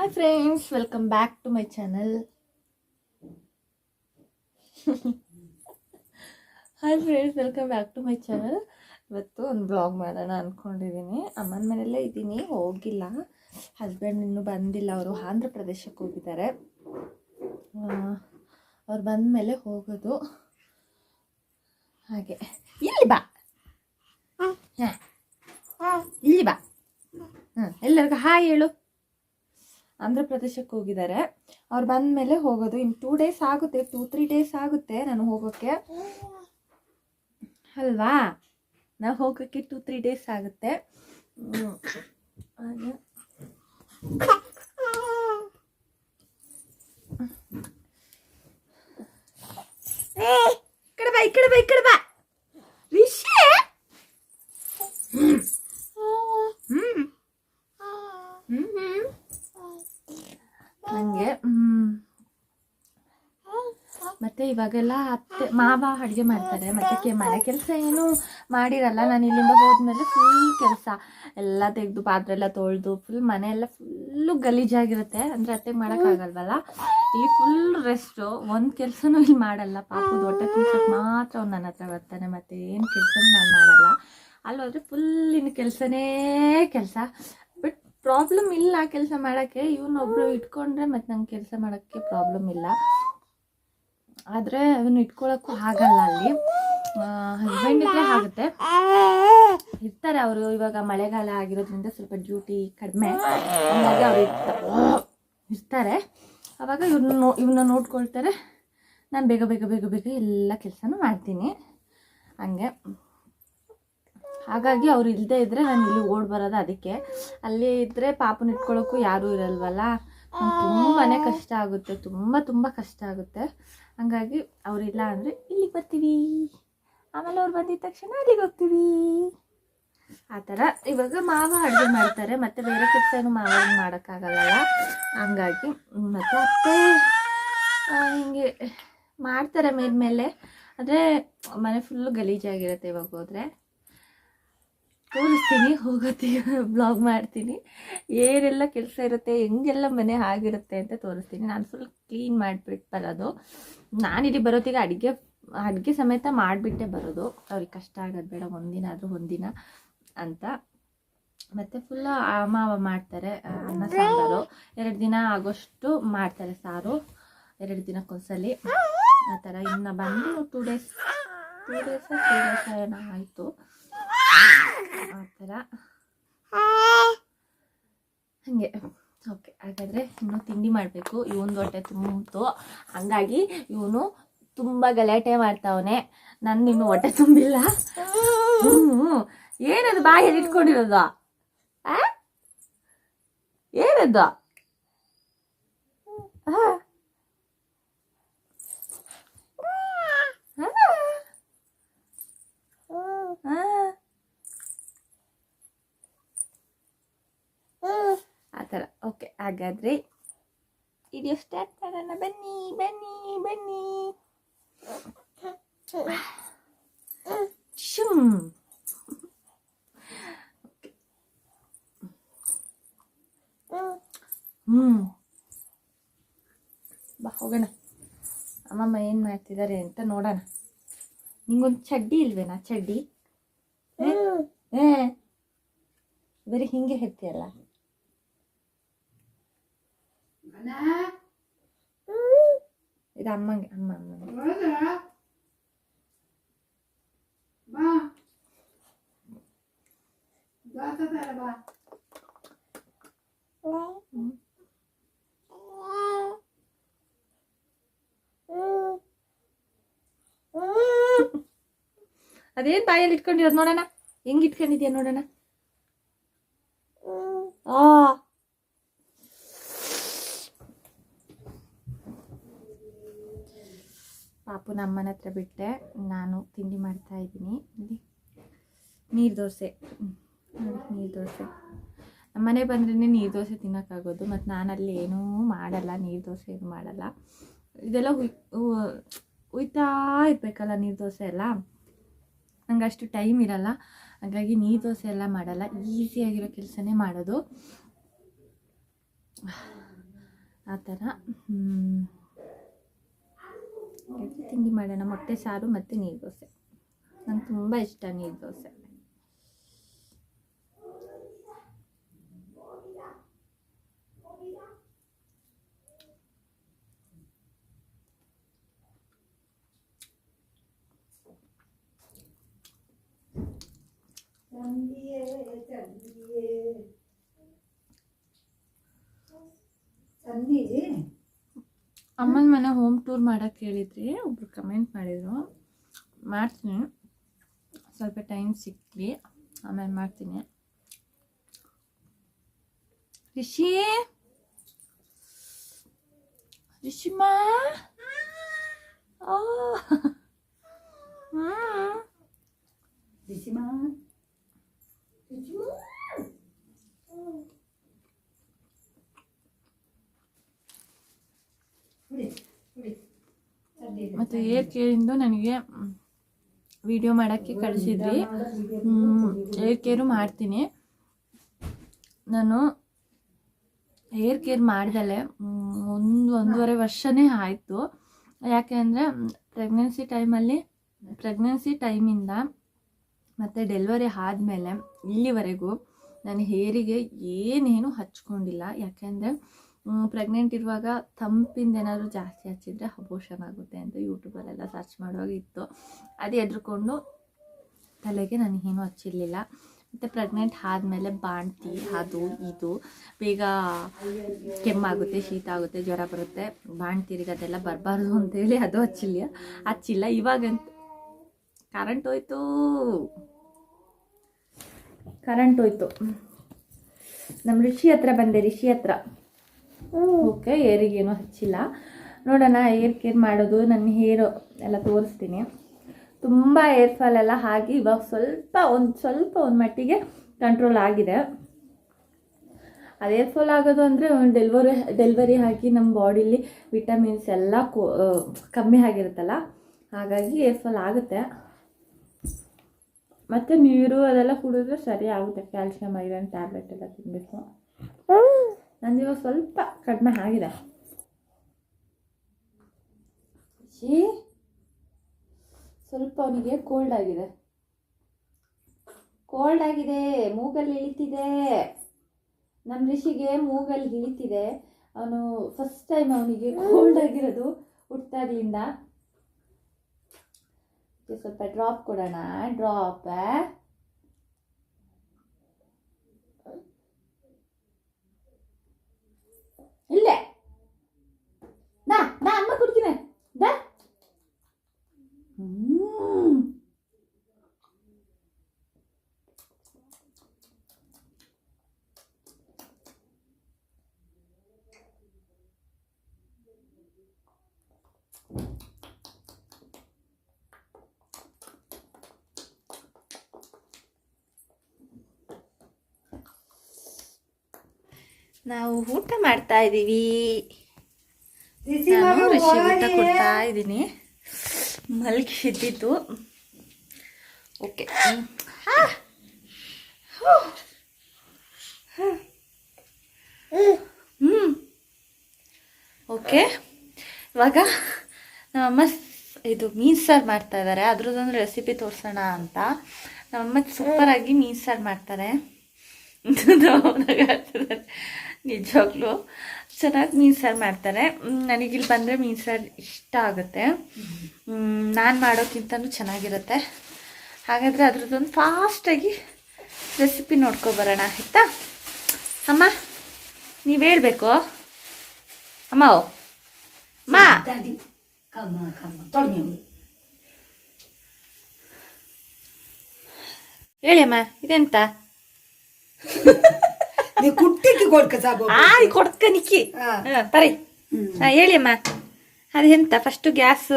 Hi friends welcome back to my channel hi friends welcome back to my channel ಇವತ್ತು ಒಂದು blog ಮಾಡೋಣ ಅಂದ್ಕೊಂಡಿದ್ದೀನಿ ಅಮ್ಮನ ಮನೆಯಲ್ಲೇ ಇದ್ದೀನಿ. ಹೋಗಿಲ್ಲ. ಹಸ್ಬೆಂಡ್ ಇನ್ನೂ ಬಂದಿಲ್ಲ. ಅವರು ಆಂಧ್ರ ಪ್ರದೇಶಕ್ಕೆ ಹೋಗಿದ್ದಾರೆ. ಅವ್ರು ಬಂದ ಮೇಲೆ ಹೋಗೋದು. ಹಾಗೆ. ಇಲ್ಲಿ ಬಾ. ಹಾಂ. ಇಲ್ಲಿ ಬಾ. ಹಾಂ, ಎಲ್ಲರಿಗೂ ಹಾಯ್ ಹೇಳು. ಆಂಧ್ರ ಪ್ರದೇಶಕ್ಕೆ ಹೋಗಿದ್ದಾರೆ. ಅವ್ರು ಬಂದ ಮೇಲೆ ಹೋಗೋದು. ಇನ್ನು ಟೂ ಡೇಸ್ ಆಗುತ್ತೆ. ಟೂ ತ್ರೀ ಡೇಸ್ ಆಗುತ್ತೆ ನಾನು ಹೋಗೋಕ್ಕೆ. ಅಲ್ವಾ? ನಾವು ಹೋಗೋಕ್ಕೆ ಟೂ ತ್ರೀ ಡೇಸ್ ಆಗುತ್ತೆ. ಕಡೆ ಬಾ ಹ್ಮ್. ಹ್ಮ್. ಹ್ಮ್. ಮತ್ತೆ ಇವಾಗೆಲ್ಲ ಅತ್ತೆ ಮಾವ ಅಡುಗೆ ಮಾಡ್ತಾರೆ. ಮತ್ತೆ ಕೆ ಮನೆ ಕೆಲಸ ಏನು ಮಾಡಿರಲ್ಲ. ನಾನು ಇಲ್ಲಿಂದ ಹೋದ್ಮೇಲೆ ಫುಲ್ ಕೆಲಸ. ಎಲ್ಲ ತೆಗೆದು ಪಾತ್ರೆ ಎಲ್ಲ ತೊಳೆದು ಫುಲ್ ಮನೆ ಎಲ್ಲ ಫುಲ್ಲು ಗಲೀಜಾಗಿರುತ್ತೆ. ಅಂದರೆ ಅತ್ತೆ ಮಾಡೋಕ್ಕಾಗಲ್ವಲ್ಲ? ಇಲ್ಲಿ ಫುಲ್ ರೆಸ್ಟು ಒಂದು ಕೆಲಸನೂ ಇಲ್ಲಿ ಮಾಡಲ್ಲ. ಪಾಪದ ದೊಡ್ಡ ಕೆಲಸ ಮಾತ್ರ ಅವ್ನು ನನ್ನ ಹತ್ರ ಬರ್ತಾನೆ. ಮತ್ತೆ ಏನು ಕೆಲಸನೂ ನಾನು ಮಾಡಲ್ಲ. ಅಲ್ಲಿ ಹೋದ್ರೆ ಫುಲ್ ಇನ್ನು ಕೆಲಸನೇ ಕೆಲಸ. ಪ್ರಾಬ್ಲಮ್ ಇಲ್ಲ ಕೆಲಸ ಮಾಡೋಕ್ಕೆ ಇವನೊಬ್ರು ಇಟ್ಕೊಂಡ್ರೆ ಮತ್ತೆ ನಂಗೆ ಕೆಲಸ ಮಾಡೋಕ್ಕೆ ಪ್ರಾಬ್ಲಮ್ ಇಲ್ಲ. ಆದರೆ ಅದನ್ನು ಇಟ್ಕೊಳ್ಳೋಕ್ಕೂ ಆಗಲ್ಲ ಅಲ್ಲಿ. ಹಸ್ಬೆಂಡ್ ಇದ್ರೆ ಆಗುತ್ತೆ. ಇರ್ತಾರೆ ಅವರು ಇವಾಗ ಮಳೆಗಾಲ ಆಗಿರೋದ್ರಿಂದ ಸ್ವಲ್ಪ ಡ್ಯೂಟಿ ಕಡಿಮೆ. ಹಾಗಾಗಿ ಅವ್ರು ಇರ್ತ- ಇರ್ತಾರೆ. ಅವಾಗ ಇವ್ರನ್ನ ನೋ ಇವ್ನ ನೋಡ್ಕೊಳ್ತಾರೆ. ನಾನು ಬೇಗ ಬೇಗ ಬೇಗ ಬೇಗ ಎಲ್ಲ ಕೆಲಸನೂ ಮಾಡ್ತೀನಿ. ಹಂಗೆ. ಹಾಗಾಗಿ ಅವ್ರು ಇಲ್ಲದೆ ಇದ್ದರೆ ನಾನು ಇಲ್ಲಿ ಓಡ್ ಬರೋದು ಅದಕ್ಕೆ. ಅಲ್ಲಿ ಇದ್ದರೆ ಪಾಪನ ಇಟ್ಕೊಳ್ಳೋಕ್ಕೂ ಯಾರೂ ಇರಲ್ವಲ್ಲ? ತುಂಬಾ ಕಷ್ಟ ಆಗುತ್ತೆ, ತುಂಬ ತುಂಬ ಕಷ್ಟ ಆಗುತ್ತೆ. ಹಂಗಾಗಿ ಅವರಿಲ್ಲ ಅಂದರೆ ಇಲ್ಲಿಗೆ ಬರ್ತೀವಿ. ಆಮೇಲೆ ಅವ್ರು ಬಂದಿದ ತಕ್ಷಣ ಅಲ್ಲಿಗೆ ಹೋಗ್ತೀವಿ. ಆ ಥರ ಇವಾಗ ಮಾವ ಅಡುಗೆ ಮಾಡ್ತಾರೆ, ಮತ್ತು ಬೇರೆ ಕೆಲಸ ಏನು ಮಾವ ಮಾಡೋಕ್ಕಾಗಲ್ಲ. ಹಂಗಾಗಿ ಮತ್ತು ಅತ್ತೆ ಹಿಂಗೆ ಮಾಡ್ತಾರೆ ಮೇಲ್ಮೇಲೆ ಆದರೆ ಮನೆ ಫುಲ್ಲು ಗಲೀಜಾಗಿರುತ್ತೆ ಇವಾಗ ಹೋದರೆ. ತೋರಿಸ್ತೀನಿ ಹೋಗೋತ್ತೀಗ ಬ್ಲಾಗ್ ಮಾಡ್ತೀನಿ. ಏನೆಲ್ಲ ಕೆಲಸ ಇರುತ್ತೆ, ಹೆಂಗೆಲ್ಲ ಮನೆ ಆಗಿರುತ್ತೆ ಅಂತ ತೋರಿಸ್ತೀನಿ. ನಾನು ಫುಲ್ ಕ್ಲೀನ್ ಮಾಡಿಬಿಟ್ಟು ಬರೋದು ನಾನಿಲ್ಲಿ ಬರೋತ್ತಿಗೆ ಅಡುಗೆ ಅಡುಗೆ ಸಮೇತ ಮಾಡಿಬಿಟ್ಟೆ ಬರೋದು. ಅವ್ರಿಗೆ ಕಷ್ಟ ಆಗೋದು ಬೇಡ, ಒಂದಿನ ಆದರೂ ಒಂದಿನ ಅಂತ. ಮತ್ತು ಫುಲ್ ಮಾವ ಮಾಡ್ತಾರೆ ಅನ್ನ ಸಾಂಬಾರು. ಎರಡು ದಿನ ಆಗೋಷ್ಟು ಮಾಡ್ತಾರೆ ಸಾರು. ಎರಡು ದಿನಕ್ಕೊಂದ್ಸಲಿ. ಆ ಥರ ಇನ್ನು ಬಂದು two days two days three days ಏನೋ ಆಯಿತು. ಆ ಥರ ಹಾಗೆ. ಓಕೆ ಹಾಗಾದರೆ ಇನ್ನು ತಿಂಡಿ ಮಾಡಬೇಕು. ಇವನು ಹೊಟ್ಟೆ ತುಂಬಿತು ಹಂಗಾಗಿ ಇವನು ತುಂಬ ಗಲಾಟೆ ಮಾಡ್ತಾವನೆ. ನಾನು ಇನ್ನು ಹೊಟ್ಟೆ ತುಂಬಿಲ್ಲ. ಹ್ಞೂ ಏನದು ಬಾಯಲ್ಲಿ ಇಟ್ಕೊಂಡಿರೋದು? ಆ? ಏನದು? ಆ? ಆ. ಥರ. ಓಕೆ ಹಾಗಾದ್ರೆ ವಿಡಿಯೋ ಸ್ಟಾರ್ಟ್ ಮಾಡೋಣ ಬನ್ನಿ ಬನ್ನಿ ಬನ್ನಿ. ಶುಮ್. ಹ್ಮ್. ಬಾ ಹೋಗೋಣ. ಅಮ್ಮಮ್ಮ ಏನು ಮಾಡ್ತಿದ್ದಾರೆ ಅಂತ ನೋಡೋಣ. ನಿಂಗೊಂದು ಚಡ್ಡಿ ಇಲ್ವೇನಾ? ಚಡ್ಡಿ? ಏ ಬರೀ ಹಿಂಗೆ ಹೇಳ್ತೀಯಲ್ಲ? ಇದು ಅಮ್ಮಂಗೆ ಅಮ್ಮ ಅಮ್ಮಂಗೆ ಹ್ಮ್. ಅದೇನ್ ಬಾಯಲ್ಲಿ ಇಟ್ಕೊಂಡಿರೋದು ನೋಡೋಣ ಹೆಂಗ್ ಇಟ್ಕೊಂಡಿದ್ಯಾ ನೋಡೋಣ ಆ ಪಾಪು ನಮ್ಮನ ಹತ್ರ ಬಿಟ್ಟೆ ನಾನು ತಿಂಡಿ ಮಾಡ್ತಾ ಇದ್ದೀನಿ. ಇಲ್ಲಿ ನೀರು ದೋಸೆ. ನೀರು ದೋಸೆ. ನಮ್ಮನೆ ಬಂದ್ರೇ ನೀರು ದೋಸೆ ತಿನ್ನೋಕ್ಕಾಗೋದು, ಮತ್ತು ನಾನಲ್ಲಿ ಏನೂ ಮಾಡಲ್ಲ, ನೀರು ದೋಸೆ ಏನು ಮಾಡಲ್ಲ. ಇದೆಲ್ಲ ಹುಯ್ ಹುಯ್ತಾ ಇರಬೇಕಲ್ಲ ನೀರು ದೋಸೆ ಎಲ್ಲ. ನಂಗೆ ಅಷ್ಟು ಟೈಮ್ ಇರಲ್ಲ. ಹಾಗಾಗಿ ನೀರು ದೋಸೆ ಎಲ್ಲ ಮಾಡಲ್ಲ. ಈಸಿಯಾಗಿರೋ ಕೆಲಸನೇ ಮಾಡೋದು. ಆ ಥರ ತಿಂಡಿ ಮಾಡೋಣ. ಮೊಟ್ಟೆ ಸಾರು ಮತ್ತು ನೀರು ದೋಸೆ ನಂಗೆ ತುಂಬ ಇಷ್ಟ ನೀರು ದೋಸೆ ಅಮ್ಮನ ಮನೆ ಹೋಮ್ ಟೂರ್ ಮಾಡೋಕ್ಕೆ ಹೇಳಿದ್ರಿ ಒಬ್ರು ಕಮೆಂಟ್ ಮಾಡಿದರು. ಮಾಡ್ತೀನಿ. ಸ್ವಲ್ಪ ಟೈಮ್ ಸಿಕ್ಕಲಿ ಆಮೇಲೆ ಮಾಡ್ತೀನಿ. ರಿಷಿ! ರಿಷಿಮಾ! ರಿಷಿಮಾ? ಹ್ಮ್ ಮತ್ತು ಏರ್ ಕೇರಿಂದು ನನಗೆ ವಿಡಿಯೋ ಮಾಡೋಕ್ಕೆ ಕಳಿಸಿದ್ರಿ. ಏರ್ ಕೇರು ಮಾಡ್ತೀನಿ. ನಾನು ಹೇರ್ ಕೇರ್ ಮಾಡ್ದಲೆ ಒಂದು, ಒಂದೂವರೆ ವರ್ಷನೇ ಆಯಿತು. ಯಾಕೆ ಅಂದರೆ ಪ್ರೆಗ್ನೆನ್ಸಿ ಟೈಮಲ್ಲಿ ಪ್ರೆಗ್ನೆನ್ಸಿ ಟೈಮಿಂದ ಮತ್ತು ಡೆಲಿವರಿ ಆದಮೇಲೆ ಇಲ್ಲಿವರೆಗೂ ನಾನು ಹೇರಿಗೆ ಏನೇನು ಹಚ್ಕೊಂಡಿಲ್ಲ. ಯಾಕೆಂದರೆ ಪ್ರೆಗ್ನೆಂಟ್ ಇರುವಾಗ ತಂಪಿಂದ ಏನಾದರೂ ಜಾಸ್ತಿ ಹಚ್ಚಿದ್ರೆ ಅಬೋಷನ್ ಆಗುತ್ತೆ ಅಂತ ಯೂಟ್ಯೂಬಲ್ಲೆಲ್ಲ ಸರ್ಚ್ ಮಾಡುವಾಗ ಇತ್ತು. ಅದು ಎದ್ರುಕೊಂಡು ತಲೆಗೆ ನಾನು ಏನೂ ಹಚ್ಚಿರಲಿಲ್ಲ. ಮತ್ತು ಪ್ರೆಗ್ನೆಂಟ್ ಆದಮೇಲೆ ಬಾಣ್ತಿ, ಅದು, ಇದು, ಬೇಗ ಕೆಮ್ಮಾಗುತ್ತೆ, ಶೀತ ಆಗುತ್ತೆ, ಜ್ವರ ಬರುತ್ತೆ. ಬಾಣ್ತಿರಿಗೆ ಅದೆಲ್ಲ ಬರಬಾರ್ದು ಅಂತೇಳಿ ಅದು ಹಚ್ಚಿಲ್ಲ. ಹಚ್ಚಿಲ್ಲ ಇವಾಗಂತೂ ಕರೆಂಟ್ ಹೋಯ್ತು. ಕರೆಂಟ್ ಹೋಯ್ತು. ನಮ್ಮ ಋಷಿ ಹತ್ರ ಬಂದೆ ಋಷಿ ಹತ್ರ. ಓಕೆ ಏರಿಗೇನೂ ಹಚ್ಚಿಲ್ಲ. ನೋಡೋಣ, ಏರ್ ಕೇರ್ ಮಾಡೋದು ನನ್ನ ಹೇರು ಎಲ್ಲ ತೋರಿಸ್ತೀನಿ. ತುಂಬ ಏರ್ ಫಾಲ್ ಎಲ್ಲ ಆಗಿ ಇವಾಗ ಸ್ವಲ್ಪ ಒಂದು ಸ್ವಲ್ಪ ಒಂದು ಮಟ್ಟಿಗೆ ಕಂಟ್ರೋಲ್ ಆಗಿದೆ. ಅದು ಏರ್ ಫಾಲ್ ಆಗೋದು ಅಂದರೆ ಡೆಲ್ವರಿ ಡೆಲ್ವರಿ ಆಗಿ ನಮ್ಮ ಬಾಡಿಲಿ ವಿಟಮಿನ್ಸ್ ಎಲ್ಲ ಕಮ್ಮಿ ಆಗಿರುತ್ತಲ್ಲ? ಹಾಗಾಗಿ ಏರ್ ಫಾಲ್ ಆಗುತ್ತೆ. ಮತ್ತು ನೀರು ಅದೆಲ್ಲ ಕುಡಿದ್ರೆ ಸರಿ ಆಗುತ್ತೆ. ಕ್ಯಾಲ್ಸಿಯಂ ಐರನ್ ಟ್ಯಾಬ್ಲೆಟ್ ಎಲ್ಲ ತಿನ್ನಬೇಕು ನಂದಿವಾಗ ಸ್ವಲ್ಪ ಕಡಿಮೆ ಆಗಿದೆ. ಸ್ವಲ್ಪ ಅವನಿಗೆ ಕೋಲ್ಡ್ ಆಗಿದೆ. ಕೋಲ್ಡ್ ಆಗಿದೆ, ಮೂಗಲ್ಲಿ ಇಳಿತಿದೆ. ನಮ್ಮ ಋಷಿಗೆ ಮೂಗಲ್ಲಿ ಇಳಿತಿದೆ. ಅವನು ಫಸ್ಟ್ ಟೈಮ್ ಅವನಿಗೆ ಕೋಲ್ಡ್ ಆಗಿರೋದು ಹುಟ್ಟಾಗ್ಲಿಂದ ಸ್ವಲ್ಪ ಡ್ರಾಪ್ ಕೊಡೋಣ ಡ್ರಾಪ್ ಇಲ್ಲೇ ನಾ ನಾ ಅಮ್ಮ ಕುಡ್ತೀನಿ ದಾ ಹ್ಮ್ ನಾವು ಊಟ ಮಾಡ್ತಾ ಇದ್ದೀವಿ. ನಾನು ಋಷಿ ಊಟ ಕೊಡ್ತಾ ಇದ್ದೀನಿ. ಮಲಗಿಸಿದ್ದಿದ್ದು ಓಕೆ. ಹ್ಞೂ ಓಕೆ. ಇವಾಗ ನಮ್ಮಮ್ಮ ಇದು ಮೀನು ಸಾರು ಮಾಡ್ತಾ ಇದ್ದಾರೆ ಅದ್ರದ್ದೊಂದು ರೆಸಿಪಿ ತೋರಿಸೋಣ ಅಂತ. ನಮ್ಮಮ್ಮ ಸೂಪರಾಗಿ ಮೀನು ಸಾರು ಮಾಡ್ತಾರೆ. ನಿಜವಾಗ್ಲೂ. ಚೆನ್ನಾಗಿ ಮೀನು ಸಾರು ಮಾಡ್ತಾರೆ. ನನಗಿಲ್ಲಿ ಬಂದರೆ ಮೀನು ಸಾರು ಇಷ್ಟ ಆಗುತ್ತೆ. ನಾನು ಮಾಡೋಕ್ಕಿಂತನೂ ಚೆನ್ನಾಗಿರುತ್ತೆ. ಹಾಗಾದರೆ ಅದ್ರದ್ದೊಂದು ಫಾಸ್ಟಾಗಿ ರೆಸಿಪಿ ನೋಡ್ಕೊಬರೋಣ ಆಯಿತಾ? ಅಮ್ಮ ನೀವು ಹೇಳಬೇಕು. ಅಮ್ಮ ಓ. ಮಾ ಹೇಳಿ ಅಮ್ಮ ಇದೆಂತ? ನೀವು ಕುಟ್ಟಿಗೆ ಕೊಡ್ಕ ಸಾಬು ಆಯ್ ಕೊಡ್ಕ ನಿಕ್ಕಿ. ಹಾ. ಅದೆಂತ ಫಸ್ಟ್ ಗ್ಯಾಸ್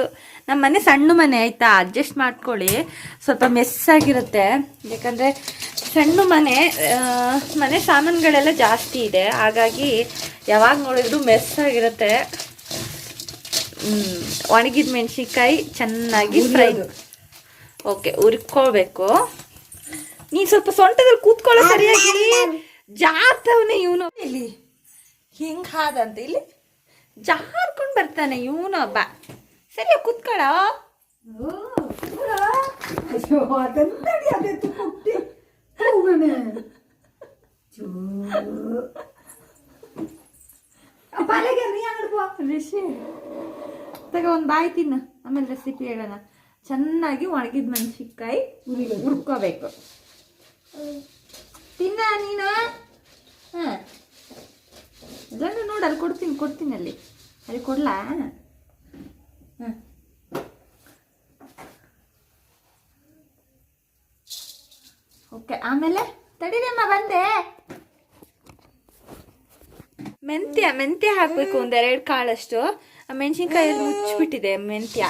ನಮ್ಮ ಮನೆ ಸಣ್ಣ ಮನೆ ಆಯ್ತಾ? ಅಡ್ಜಸ್ಟ್ ಮಾಡ್ಕೊಳ್ಳಿ. ಸ್ವಲ್ಪ ಮೆಸ್ ಆಗಿರುತ್ತೆ ಯಾಕಂದ್ರೆ ಸಣ್ಣ ಮನೆ ಆ, ಮನೆ ಸಾಮಾನುಗಳೆಲ್ಲ ಜಾಸ್ತಿ ಇದೆ. ಹಾಗಾಗಿ ಯಾವಾಗ ನೋಡಿದ್ರು ಮೆಸ್ ಆಗಿರುತ್ತೆ ಹ್ಮ್, ಒಣಗಿದ ಮೆಣಸಿನ್ಕಾಯಿ ಚೆನ್ನಾಗಿ ಫ್ರೈ. ಓಕೆ ಉರ್ಕೋಬೇಕು. ನೀನ್ ಸ್ವಲ್ಪ ಸೊಂಟದಲ್ಲಿ ಕೂತ್ಕೊಳ್ಳೋ ಸರಿಯಾಗಿ. ಜಾತವನೇ ಇವನು. ಇಲ್ಲಿ ಹಿಂಗೆ ಹಾದಂತ ಇಲ್ಲಿ ಜಾರ್ಕೊಂಡು ಬರ್ತಾನೆ ಇವನು ಹಬ್ಬ ಸರಿ ಕುತ್ಕೊಳ? ರಿಷಿ ತಗ ಒಂದು ಬಾಯಿ ತಿನ್ನು. ಆಮೇಲೆ ರೆಸಿಪಿ ಹೇಳೋಣ. ಚೆನ್ನಾಗಿ ಒಣಗಿದ ಮೆಣಸಿನ್ಕಾಯಿ. ಹುರ್ಕೋಬೇಕು. ತಿನ್ನ ನೀನು? ಹಾಂ. ಇಲ್ಲ ನೋಡಿ, ಅಲ್ಲಿ ಕೊಡ್ತೀನಿ ಕೊಡ್ತೀನಿ ಅಲ್ಲಿ. ಅಲ್ಲಿ ಕೊಡ್ಲಾ? ಹಾಂ. ಓಕೆ, ಆಮೇಲೆ ತಡಿರಮ್ಮ, ಬಂದೆ. ಮೆಂತ್ಯ ಮೆಂತ್ಯ ಹಾಕಬೇಕು ಒಂದೆರಡು ಕಾಳಷ್ಟು. ಆ ಮೆಣಸಿನ್ಕಾಯಿ ಮುಚ್ಚಿಬಿಟ್ಟಿದೆ, ಮೆಂತ್ಯ.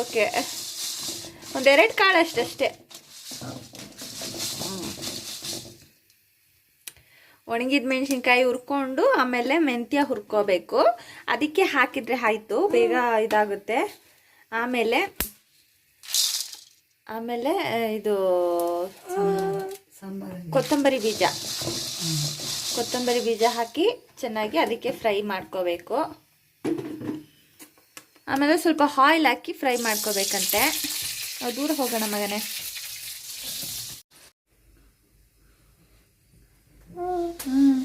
ಓಕೆ. ಒಂದೆರಡು ಕಾಳಷ್ಟು ಒಣಗಿದ ಮೆಣಸಿನ್ಕಾಯಿ ಹುರ್ಕೊಂಡು ಆಮೇಲೆ ಮೆಂತ್ಯ ಹುರ್ಕೋಬೇಕು. ಅದಕ್ಕೆ ಹಾಕಿದರೆ ಆಯಿತು ಬೇಗ ಇದಾಗುತ್ತೆ. ಆಮೇಲೆ ಆಮೇಲೆ ಇದು ಕೊತ್ತಂಬರಿ ಬೀಜ. ಕೊತ್ತಂಬರಿ ಬೀಜ ಹಾಕಿ ಚೆನ್ನಾಗಿ ಅದಕ್ಕೆ ಫ್ರೈ ಮಾಡ್ಕೋಬೇಕು. ಆಮೇಲೆ ಸ್ವಲ್ಪ ಆಯಿಲ್ ಹಾಕಿ ಫ್ರೈ ಮಾಡ್ಕೋಬೇಕಂತೆ. ದೂರ ಹೋಗೋಣ ಮಗನೇ. ಹ್ಮ್.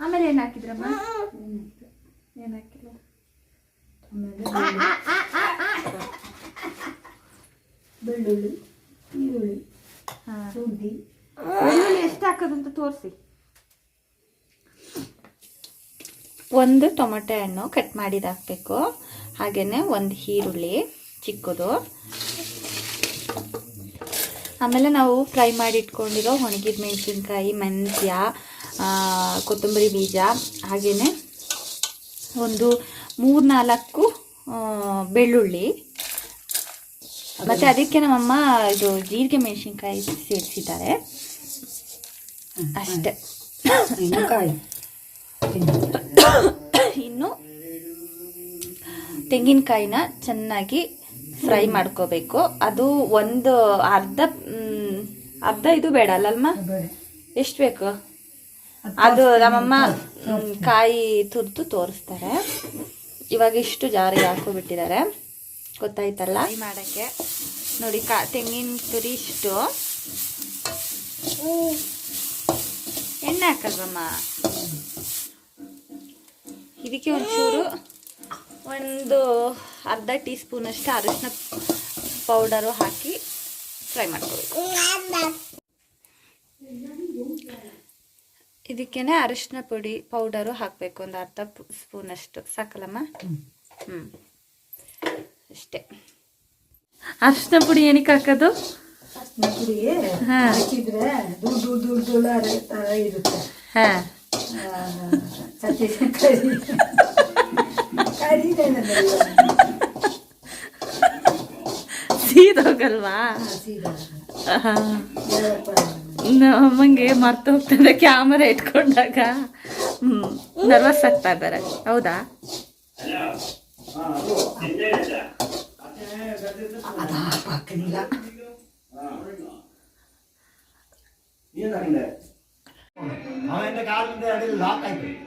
ಆಮೇಲೆ ಏನು ಹಾಕಿದ್ರಮ್ಮ? ಏನ್ ಹಾಕಿಲ್ಲ ಬೆಳ್ಳುಳ್ಳಿ ಈರುಳ್ಳಿ ಶುಂಠಿ. ಬೆಳ್ಳುಳ್ಳಿ ಎಷ್ಟು ಹಾಕೋದಂತ ತೋರಿಸಿ. ಒಂದು ಟೊಮೆಟೊ ಹಣ್ಣು ಕಟ್ ಮಾಡಿದ ಹಾಕ್ಬೇಕು. ಹಾಗೆಯೇ ಒಂದು ಈರುಳ್ಳಿ ಚಿಕ್ಕದು. ಆಮೇಲೆ ನಾವು ಫ್ರೈ ಮಾಡಿ ಇಟ್ಕೊಂಡಿರೋ ಒಣಗಿದ ಮೆಣಸಿನ್ಕಾಯಿ ಮೆಂತ್ಯ ಕೊತ್ತಂಬರಿ ಬೀಜ ಹಾಗೆಯೇ ಒಂದು ಮೂರು ನಾಲ್ಕು ಬೆಳ್ಳುಳ್ಳಿ. ಮತ್ತು ಅದಕ್ಕೆ ನಮ್ಮಮ್ಮ ಇದು ಜೀರಿಗೆ ಮೆಣಸಿನ್ಕಾಯಿ ಸೇರಿಸಿದ್ದಾರೆ. ಅಷ್ಟೆ. ಇನ್ನು ತೆಂಗಿನಕಾಯಿನ ಚೆನ್ನಾಗಿ ಫ್ರೈ ಮಾಡ್ಕೋಬೇಕು. ಅದು ಒಂದು ಅರ್ಧ ಅರ್ಧ ಇದು ಬೇಡ ಅಲ್ಲಮ್ಮ ಎಷ್ಟು ಬೇಕು? ಅದು ನಮ್ಮಮ್ಮ ಕಾಯಿ ತುರ್ದು ತೋರಿಸ್ತಾರೆ. ಇವಾಗ ಇಷ್ಟು ಜಾರಿಗೆ ಹಾಕೋಬಿಟ್ಟಿದ್ದಾರೆ ಗೊತ್ತಾಯ್ತಲ್ಲ? ಫ್ರೈ ಮಾಡೋಕ್ಕೆ. ನೋಡಿ ಕಾ ತೆಂಗಿನ ತುರಿ ಇಷ್ಟು. ಎಣ್ಣೆ ಹಾಕಲ್ವಮ್ಮ? ಇದಕ್ಕೆ ಒಂಚೂರು ಒಂದು ಅರ್ಧ ಟೀ ಸ್ಪೂನಷ್ಟು ಅರಿಶಿನ ಪೌಡರು ಹಾಕಿ ಫ್ರೈ ಮಾಡ್ಕೋಬೇಕು. ಇದಕ್ಕೇನೆ ಅರಿಶಿನ ಪುಡಿ ಪೌಡರು ಹಾಕಬೇಕು ಒಂದು ಅರ್ಧ ಸ್ಪೂನಷ್ಟು. ಸಾಕಲ್ಲಮ್ಮ? ಹ್ಞೂ ಅಷ್ಟೇ. ಅರಿಶಿನ ಪುಡಿ ಏನಕ್ಕೆ ಹಾಕೋದು? ಪುಡಿಗೆ ಹಾ. ಸೀದೋಗಲ್ವಾ ನಮ್ಮಂಗೆ ಮರ್ತೋಗ್ತದೆ ಕ್ಯಾಮರಾ ಇಟ್ಕೊಂಡಾಗ ನರ್ವಸ್ ಆಗ್ತಾ ಇದ್ದಾರೆ ಹೌದಾ ಕಾಲಿಂದ ಲಾಕ್ ಆಯ್ತು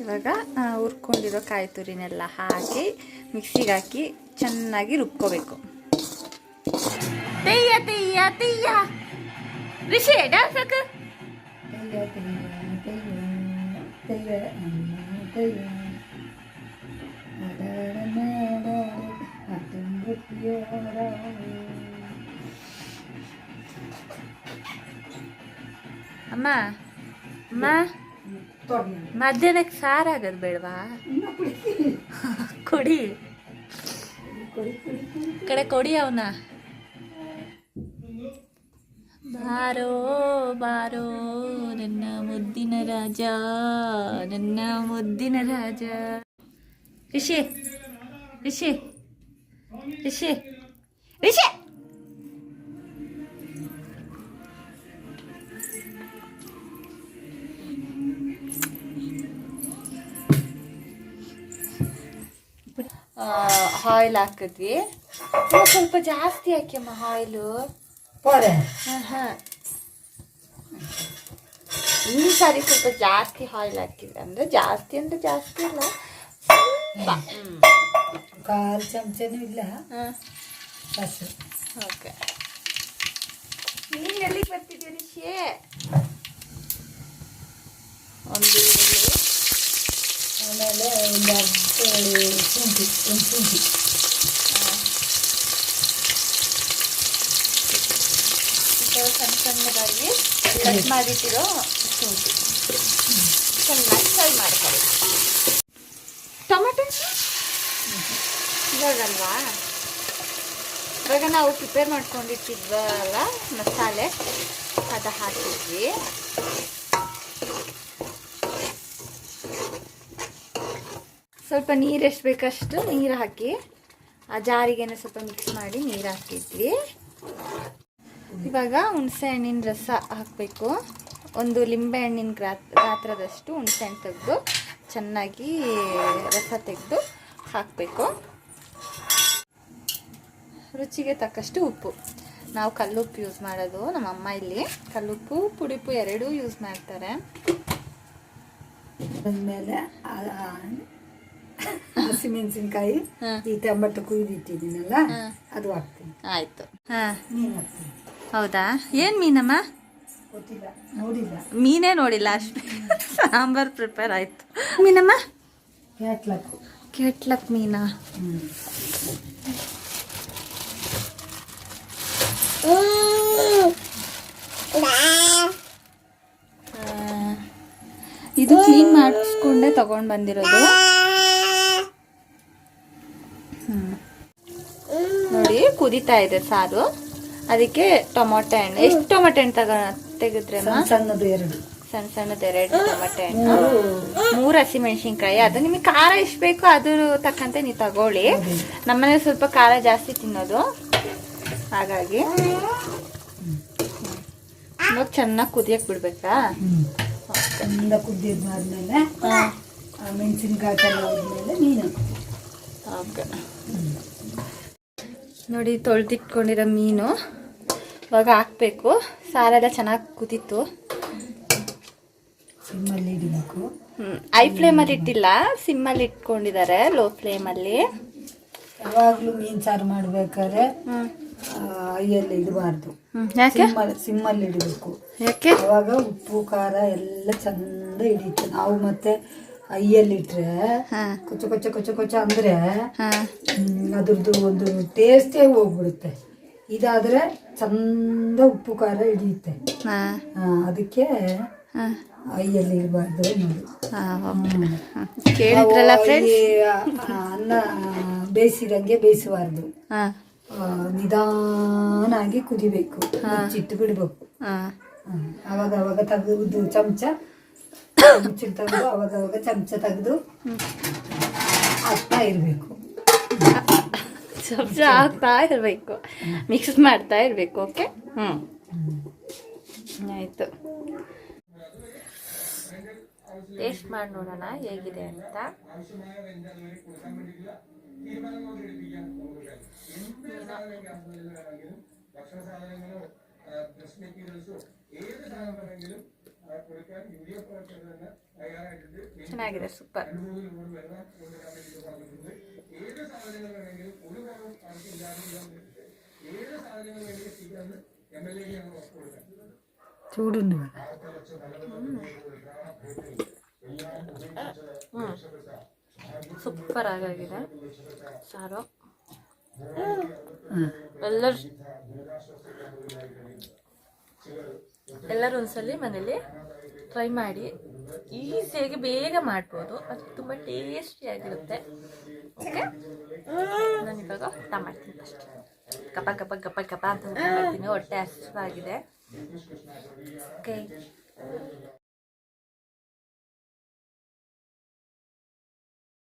ಇವಾಗ ಹುರ್ಕೊಂಡಿರೋ ಕಾಯಿ ತುರಿನೆಲ್ಲ ಹಾಕಿ ಮಿಕ್ಸಿಗೆ ಹಾಕಿ ಚೆನ್ನಾಗಿ ರುಬ್ಕೋಬೇಕು. ತೆಯ್ಯ ತೆಯ್ಯ ತೆಯ್ಯ. ಋಷಿ ಡಾನ್ಸ್ ಹಾಕು. ತೆಯ್ಯ ತೆಯ್ಯ ತೆಯ್ಯ ತೆಯ್ಯ ತೆಯ್ಯ ಅಡಾಡ ನಾಡಾಡ ಅತಂಬುತ್ತಿಯಾಡ ಅಮ್ಮ ಅಮ್ಮ ತೊಡ್ನ ಮಧ್ಯಾಹ್ನಕ್ಕೆ ಸಾರಾಗದು ಬೇಡವಾ? ಇನ್ನ ಕುಡಿ. ಕೊಡಿ ಕುಡಿ ಕುಡಿ ಕುಡಿ ಕಡೆ ಕೊಡಿ ಅವನ ಬಾರೋ ಬಾರೋ, ನನ್ನ ಮುದ್ದಿನ ರಾಜ, ನನ್ನ ಮುದ್ದಿನ ರಾಜ. ರಿಷಿ ರಿಷಿ. ऋषि ऋषि। हाईल हाकद्वी स्वल्प जास्ती हाकिम हाईल हाँ हाँ सारी स्वल्प जास्ती हाईल हाक जास्ती अंदर जास्ती ಕಾಲು ಚಮಚನೂ ಇಲ್ಲ. ಹಾಂ. ಬಸ್ ಓಕೆ. ನೀನು ಎಲ್ಲಿಗೆ ಬರ್ತಿದ್ದೀರಿ ಶೇ ಒಂದು ಆಮೇಲೆ ಒಂದು ಅರ್ಧ ಶುಂಠಿ ಒಂದು ಶುಂಠಿ. ಸಣ್ಣ ಸಣ್ಣದಾಗಿ ಕಟ್ ಮಾಡಿಟ್ಟಿರೋ ಶುಂಠಿ. ಚೆನ್ನಾಗಿ ಫ್ರೈ ಮಾಡ್ಕೊಳ್ಳಿ. ಟೊಮೆಟೊ ಇವಾಗಲ್ವಾ? ಇವಾಗ ನಾವು ಪ್ರಿಪೇರ್ ಮಾಡ್ಕೊಂಡಿರ್ತಿದ್ವಲ್ಲ ಮಸಾಲೆ? ಅದು ಹಾಕಿದ್ವಿ. ಸ್ವಲ್ಪ ನೀರು ಎಷ್ಟು ಬೇಕಷ್ಟು ನೀರು ಹಾಕಿ, ಆ ಜಾರಿಗೆನ ಸ್ವಲ್ಪ ಮಿಕ್ಸ್ ಮಾಡಿ ನೀರು ಹಾಕಿದ್ವಿ. ಇವಾಗ ಹುಣಸೆ ಹಣ್ಣಿನ ರಸ ಹಾಕಬೇಕು. ಒಂದು ಲಿಂಬೆ ಹಣ್ಣಿನ ಗಾತ್ ಗಾತ್ರದಷ್ಟು ಹುಣಸೆ ಹಣ್ಣು ತೆಗೆದು, ಚೆನ್ನಾಗಿ ರಸ ತೆಗೆದು ಹಾಕಬೇಕು. ರುಚಿಗೆ ತಕ್ಕಷ್ಟು ಉಪ್ಪು. ನಾವು ಕಲ್ಲುಪ್ಪು ಯೂಸ್ ಮಾಡೋದು ನಮ್ಮ ಅಮ್ಮ ಇಲ್ಲಿ. ಕಲ್ಲುಪ್ಪು ಪುಡಿಪು ಎರಡೂ ಯೂಸ್ ಮಾಡ್ತಾರೆ. ಆದ್ಮೇಲೆ ಹಸಿಮೆಣಸಿನ್ಕಾಯಿ ಈ ಟೊಮೆಟೊ ಕುಯ್ದಿಟ್ಟಿದ್ದೀನಲ್ಲ. ಅದು ಹಾಕ್ತೀನಿ. ಆಯಿತು. ಹಾಂ. ಹೌದಾ? ಏನು ಮೀನಮ್ಮ? ಗೊತ್ತಿಲ್ಲ ನೋಡಿಲ್ಲ. ಮೀನೇ ನೋಡಿಲ್ಲ ಅಷ್ಟು. ಸಾಂಬಾರು ಪ್ರಿಪೇರ್ ಆಯಿತು. ಮೀನಮ್ಮ? ಕೇಟ್ಲಕ್ ಕೆಟ್ಲಕ್ ಮೀನಾ? ಮಾಡಿಸ್ಕೊಂಡೆ ತಗೊಂಡು ಬಂದಿರೋದು. ನೋಡಿ ಕುದಿತಾ ಇದೆ ಸಾರು. ಅದಕ್ಕೆ ಟೊಮೊಟೊ ಹಣ್ಣು ಎಷ್ಟು ಟೊಮೊಟೊ ಹಣ್ಣು ತಗ ತೆಗೆದ್ರೆ ಸಣ್ಣ ಸಣ್ಣದು ಎರಡು. ಸಣ್ಣ ಸಣ್ಣದು ಎರಡು ಟೊಮೊಟೊ ಹಣ್ಣು ಮೂರು ಹಸಿಮೆಣಸಿನ್ಕಾಯಿ. ಅದು ನಿಮಗೆ ಖಾರ ಎಷ್ಟು ಬೇಕೋ ಅದ್ರ ತಕ್ಕಂತೆ ನೀವು ತಗೊಳ್ಳಿ. ನಮ್ಮನೆ ಸ್ವಲ್ಪ ಖಾರ ಜಾಸ್ತಿ ತಿನ್ನೋದು. ಹಾಗಾಗಿ. ಚೆನ್ನಾಗಿ ಕುದಿಯಕ್ಕೆ ಬಿಡ್ಬೇಕಾ? ಚಂದ ಕುದ್ದಿದ್ದಾದ್ಮೇಲೆ ಮೆಣಸಿನ್ಕಾಯಿ ಎಲ್ಲ ಹೋದ್ಮೇಲೆ ಮೀನು. ಓಕೆ. ನೋಡಿ ತೊಳೆದಿಟ್ಕೊಂಡಿರೋ ಮೀನು ಇವಾಗ ಹಾಕ್ಬೇಕು. ಸಾರೆಲ್ಲ ಚೆನ್ನಾಗಿ ಕುದೀತು ಸಿಮ್ಮಲ್ಲಿ ಇಡಬೇಕು. ಐ ಫ್ಲೇಮಲ್ಲಿ ಇಟ್ಟಿಲ್ಲ. ಸಿಮ್ಮಲ್ಲಿ ಇಟ್ಕೊಂಡಿದ್ದಾರೆ ಲೋ ಫ್ಲೇಮಲ್ಲಿ. ಯಾವಾಗಲೂ ಮೀನು ಸಾರು ಮಾಡ್ಬೇಕಾದ್ರೆ ಐಯಲ್ಲಿ ಇಡಬಾರ್ದು. ಯಾಕೆ? ಸಿಮ್ಮಲ್ಲಿ ಇಡಬೇಕು. ಯಾಕೆ? ಅವಾಗ ಉಪ್ಪು ಖಾರ ಎಲ್ಲ ಚಂದ ಹಿಡಿಯುತ್ತೆ. ನಾವು ಮತ್ತೆ ಐಯಲ್ಲಿ ಇಟ್ರೆ ಕೊಚ್ಚ ಕೊಚ್ಚ ಕೊಚ್ಚ ಕೊಚ್ಚ ಅಂದ್ರೆ ಅದ್ರದ್ದು ಒಂದು ಟೇಸ್ಟೇ ಹೋಗ್ಬಿಡುತ್ತೆ. ಇದಾದ್ರೆ ಚಂದ ಉಪ್ಪು ಖಾರ ಹಿಡಿಯುತ್ತೆ. ಅದಕ್ಕೆ ಹಾಂ. ಐಯಲ್ಲಿ ಇಡಬಾರ್ದು ನೋಡಿ ಅನ್ನ ಬೇಯಿಸಿದಂಗೆ ಬೇಯಿಸಬಾರ್ದು. ನಿಧಾನಾಗಿ ಕುದಿಬೇಕು. ಚಿಟ್ಟು ಬಿಡ್ಬೇಕು. ಅವಾಗ ಅವಾಗ ತೆಗೆದು ಚಮಚ. ಮುಚ್ಚಿಟ್ಟು ತೆಗೆದು ಅವಾಗ ಅವಾಗ ಚಮಚ ತೆಗೆದು ಹಾಕ್ತಾ ಇರಬೇಕು. ಚಮಚ ಹಾಕ್ತಾ ಇರಬೇಕು. ಮಿಕ್ಸ್ ಮಾಡ್ತಾ ಇರಬೇಕು ಓಕೆ ಹ್ಞೂ ಆಯಿತು. ಟೇಸ್ಟ್ ಮಾಡಿ ನೋಡೋಣ ಹೇಗಿದೆ ಅಂತ. തീരുമാനങ്ങൾ എടുപ്പിക്കാൻ നമുക്ക് എന്ത് സാധനം കമ്പനികളാണെങ്കിലും ഭക്ഷണ സാധനങ്ങളോ ഡ്രസ് മെറ്റീരിയൽസോ ഏത് സാധനം വേണമെങ്കിലും കൊടുക്കാൻ യു ഡി എഫ് പ്രവർത്തകർ തന്നെ തയ്യാറായിട്ടുണ്ട്. വെള്ളം കൊണ്ടുവരാൻ പറഞ്ഞിട്ടുണ്ട്. ഏത് സാധനങ്ങൾ വേണമെങ്കിലും ഒരു കുറവും അവർക്ക് ഇല്ലാതെ ഏത് സാധനങ്ങൾ വേണമെങ്കിലും എം എൽ എ ഞങ്ങൾ ഉറപ്പ് ചൂടുണ്ട് ಸೂಪರ್ ಆಗಾಗಿದೆ. ಸಾರು. ಎಲ್ಲರು ಎಲ್ಲರೂ ಒಂದ್ಸಲಿ ಮನೇಲಿ ಟ್ರೈ ಮಾಡಿ. ಈಸಿಯಾಗಿ ಬೇಗ ಮಾಡ್ಬೋದು. ಅದು ತುಂಬ ಟೇಸ್ಟಿಯಾಗಿರುತ್ತೆ ಓಕೆ ನಾನು ಇವಾಗ ಊಟ ಮಾಡ್ತೀನಿ ಅಷ್ಟೇ ಕಪ ಕಪ ಕಪ ಕಪ ಅಂತ ಮಾಡ್ತೀನಿ. ಹೊಟ್ಟೆ ಹಸಿವಾಗಿದೆ. ಓಕೆ